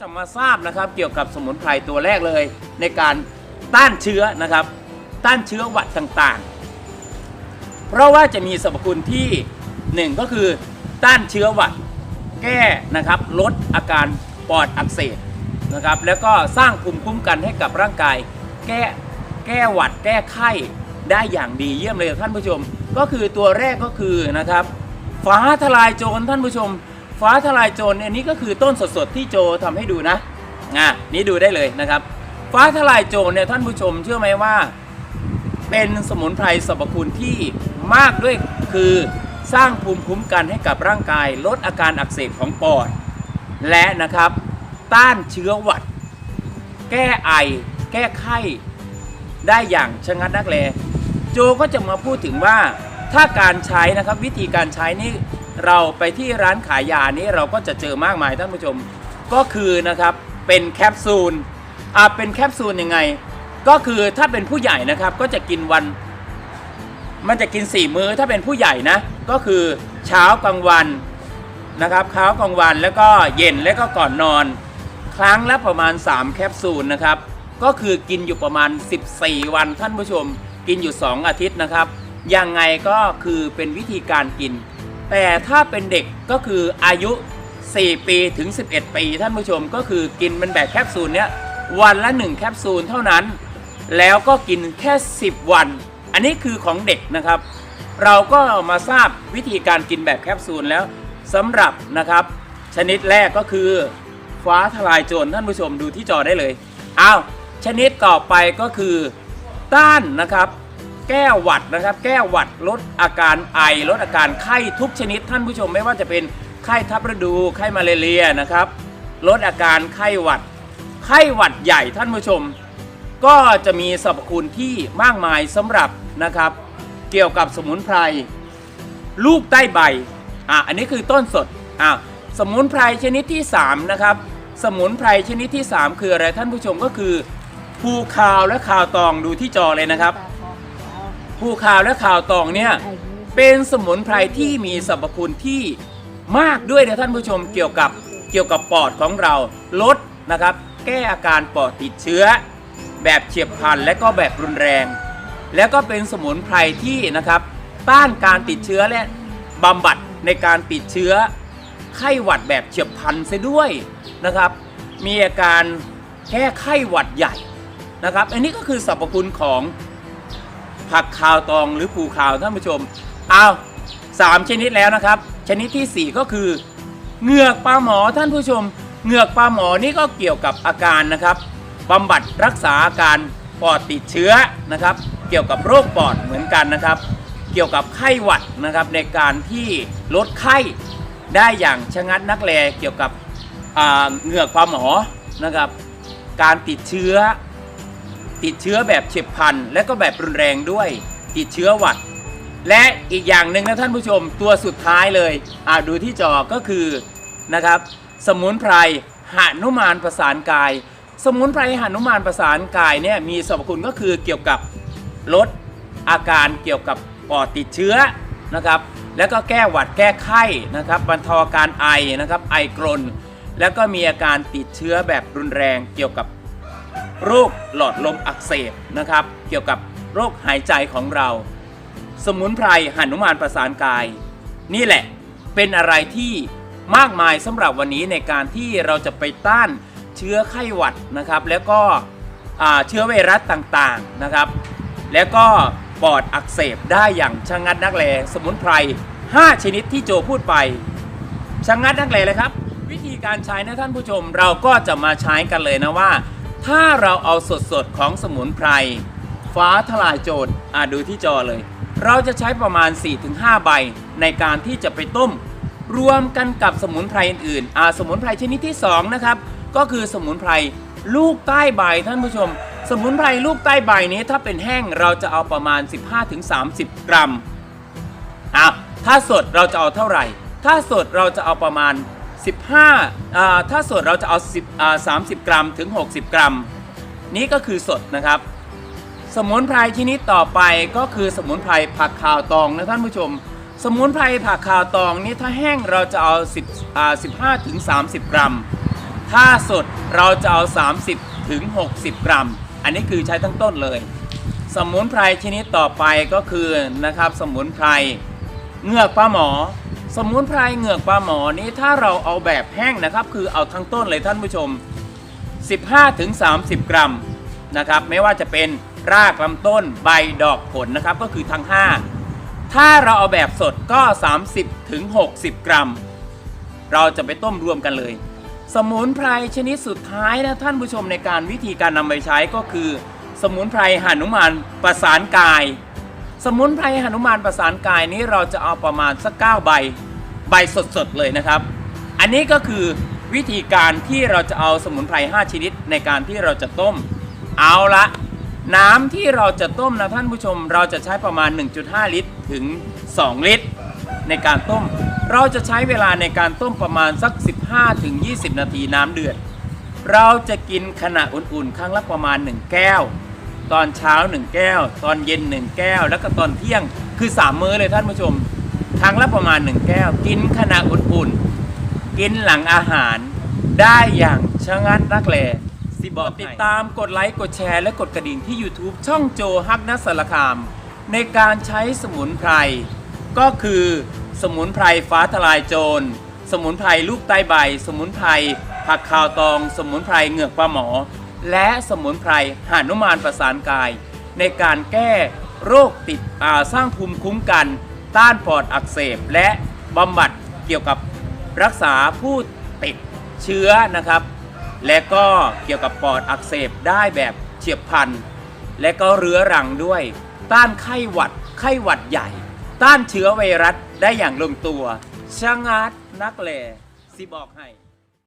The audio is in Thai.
จะมาทราบนะครับเกี่ยวกับสมุนไพรตัวแรกเลย ในการต้านเชื้อนะครับ ต้านเชื้อหวัดต่างๆ เพราะว่าจะมีสรรพคุณที่หนึ่งก็คือต้านเชื้อหวัด แก้นะครับลดอาการปอดอักเสบนะครับแล้วก็สร้างภูมิคุ้มกันให้กับร่างกาย แก้แก้หวัดแก้ไข้ได้อย่างดีเยี่ยมเลยท่านผู้ชม ก็คือตัวแรกก็คือนะครับฟ้าทลายโจรท่านผู้ชม ฟ้าทลายโจรอันนี้ก็คือต้นสดๆที่โจทำให้ดูนะอะนี่ดูได้เลยนะครับ ฟ้าทลายโจรเนี่ยท่านผู้ชมเชื่อไหมว่า เป็นสมุนไพรสรรพคุณที่มากด้วยคือสร้างภูมิคุ้มกันให้กับร่างกาย ลดอาการอักเสบของปอด และนะครับ ต้านเชื้อหวัด แก้ไอ แก้ไข้ ได้อย่างชะงัดนักแล โจก็จะมาพูดถึงว่าถ้าการใช้นะครับวิธีการใช้นี่ เราไปที่ร้านขายยานี้เราก็จะเจอมากมายท่านผู้ชม ก็คือนะครับเป็นแคปซูลอ่าเป็นแคปซูลยังไง ก็คือถ้าเป็นผู้ใหญ่นะครับก็จะกินวัน มันจะกิน 4 มื้อถ้าเป็นผู้ใหญ่นะ ก็คือเช้ากลางวันนะครับเช้ากลางวันแล้วก็เย็นแล้วก็ก่อนนอน ครั้งละประมาณ 3 แคปซูลนะครับ ก็คือกินอยู่ประมาณ 14 วันท่านผู้ชม กินอยู่ 2 อาทิตย์นะครับยังไงก็คือเป็นวิธีการกิน แต่ถ้าเป็นเด็กก็คืออายุ 4 ปีถึง 11 ปี ท่านผู้ชมก็คือกินเป็นแบบแคปซูลเนี้ยวันละ 1 แคปซูลเท่านั้น แล้วก็กินแค่ 10 วัน อันนี้คือของเด็กนะครับ เราก็มาทราบวิธีการกินแบบแคปซูลแล้วสำหรับนะครับ ชนิดแรกก็คือฟ้าทลายโจรท่านผู้ชมดูที่จอได้เลยอ้าวชนิดต่อไปก็คือต้านนะครับ แก้หวัดนะครับ แก้หวัดลดอาการไอ ลดอาการไข้ทุกชนิด ท่านผู้ชมไม่ว่าจะเป็นไข้ทับฤดู ไข้มาเลเรียนะครับ ลดอาการไข้หวัด ไข้หวัดใหญ่ท่านผู้ชม ก็จะมีสรรพคุณที่มากมายสำหรับนะครับ เกี่ยวกับสมุนไพร ลูกใต้ใบ อะ อันนี้คือต้นสด อะ สมุนไพรชนิดที่ 3 นะครับ สมุนไพรชนิดที่ 3 คืออะไรท่านผู้ชมก็คือภูคาวและคาวตองดูที่จอเลยนะครับ ภูคาวและคาวตองเนี่ยเป็นสมุนไพรที่มีสรรพคุณที่มากด้วยนะท่านผู้ชมเกี่ยวกับเกี่ยวกับปอดของเราลดนะครับ แก้อาการปอดติดเชื้อ แบบเฉียบพลันและก็แบบรุนแรง แล้วก็เป็นสมุนไพรที่นะครับต้านการติดเชื้อและบำบัดในการติดเชื้อ ไข้หวัดแบบเฉียบพลันเสียด้วยนะครับ มีอาการแก้ไข้หวัดใหญ่นะครับ อันนี้ก็คือสรรพคุณของ ผักคาวตองหรือภูคาวท่านผู้ชมเอาสามชนิดแล้วนะครับ ชนิดที่ 4 ก็คือเหงือกปลาหมอท่านผู้ชมเหงือกปลาหมอนี่ก็เกี่ยวกับอาการนะครับบำบัดรักษาอาการปอดติดเชื้อนะครับ เกี่ยวกับโรคปอดเหมือนกันนะครับ เกี่ยวกับไข้หวัดนะครับในการที่ลดไข้ได้อย่างชะงัดนักแลเกี่ยวกับเหงือกปลาหมอนะครับ การติดเชื้อ ติดเชื้อแบบเฉียบพลัน และก็แบบรุนแรงด้วยติดเชื้อหวัด และอีกอย่างหนึ่งนะท่านผู้ชมตัวสุดท้ายเลยอ่าดูที่จอก็คือนะครับ สมุนไพรหนุมานประสานกาย สมุนไพรหนุมานประสานกายเนี่ยมีสรรพคุณก็คือเกี่ยวกับลดอาการเกี่ยวกับปอดติดเชื้อนะครับ แล้วก็แก้หวัดแก้ไข้นะครับบรรเทาอาการไอนะครับไอกรนแล้วก็มีอาการติดเชื้อแบบรุนแรงเกี่ยวกับ โรคหลอดลมอักเสบนะครับ เกี่ยวกับโรคหายใจของเรา สมุนไพรหันุมานประสานกาย นี่แหละเป็นอะไรที่มากมายสำหรับวันนี้ในการที่เราจะไปต้านเชื้อไข้หวัดนะครับ แล้วก็เชื้อไวรัสต่างๆนะครับ แล้วก็ปอดอักเสบได้อย่างชะงัดนักแลสมุนไพร 5 ชนิดที่โจพูดไปชะงัดนักเลเลยครับ วิธีการใช้นะท่านผู้ชมเราก็จะมาใช้กันเลยนะว่า ถ้าเราเอาสดๆของสมุนไพร ฟ้าทลายโจรอะดูที่จอเลย เราจะใช้ประมาณ 4-5 ใบในการที่จะไปต้ม รวมกันกับสมุนไพรอื่นๆอ่าสมุนไพรชนิดที่ 2 นะครับ ก็คือสมุนไพรลูกใต้ใบท่านผู้ชม สมุนไพรลูกใต้ใบนี้ถ้าเป็นแห้งเราจะเอาประมาณ 15-30 กรัมอะถ้าสดเราจะเอาเท่าไหร่ ถ้าสดเราจะเอาประมาณ 15อ่าถ้าสดเราจะเอา10อ่า30 กรัมถึง 60 กรัม นี่ก็คือสดนะครับ สมุนไพรชนิดต่อไปก็คือสมุนไพรผักข่าวตองนะท่านผู้ชม สมุนไพรผักข่าวตองนี่ถ้าแห้งเราจะเอา10อ่า15ถึง30 กรัม ถ้าสดเราจะเอา 30ถึง60 กรัม อันนี้คือใช้ทั้งต้นเลย สมุนไพรชนิดต่อไปก็คือนะครับสมุนไพรเงือกปลาหมอ สมุนไพรเหงือกปลาหมอนี้ถ้าเราเอาแบบแห้งนะครับ คือเอาทั้งต้นเลยท่านผู้ชม 15-30 กรัมนะครับ ไม่ว่าจะเป็นรากลำต้นใบดอกผลนะครับ ก็คือทั้ง 5 ถ้าเราเอาแบบสดก็ 30-60 กรัม เราจะไปต้มรวมกันเลย สมุนไพรชนิดสุดท้ายนะท่านผู้ชมในการวิธีการนำไปใช้ก็คือ สมุนไพรหานุมานประสานกาย สมุนไพรหนุมานประสานกายนี้เราจะเอาประมาณสักเก้าใบใบสดๆเลยนะครับ อันนี้ก็คือวิธีการที่เราจะเอาสมุนไพร5ชนิดในการที่เราจะต้ม เอาละน้ำที่เราจะต้มนะท่านผู้ชม เราจะใช้ประมาณ 1.5 ลิตรถึง 2 ลิตร ในการต้ม เราจะใช้เวลาในการต้มประมาณสัก 15ถึง20 นาทีน้ำเดือด เราจะกินขณะอุ่นๆ ครั้งละประมาณ 1 แก้ว ตอนเช้า 1 แก้ว ตอนเย็น 1 แก้ว แล้วก็ตอนเที่ยงคือ 3 มื้อเลยท่านผู้ชมครั้งละประมาณ 1 แก้ว กินขณะอุ่นๆ กินหลังอาหาร ได้อย่างชะงัดนักแลสิบอกติดตามกดไลค์กดแชร์และกดกระดิ่งที่ YouTube ช่องโจฮักนัสสารคาม ในการใช้สมุนไพร ก็คือสมุนไพรฟ้าทลายโจร สมุนไพรลูกใต้ใบ สมุนไพรผักขาวตอง สมุนไพรเหงือกปลาหมอ และสมุนไพรหานุมานประสานกาย ในการแก้โรคติดสร้างภูมิคุ้มกัน ต้านปอดอักเสบ และบำบัดเกี่ยวกับรักษาผู้ติดเชื้อนะครับ และก็เกี่ยวกับปอดอักเสบได้แบบเฉียบพลัน และก็เรื้อรังด้วย ต้านไข้หวัดไข้หวัดใหญ่ ต้านเชื้อไวรัสได้อย่างลงตัวชะงัดนักแลสิบอกให้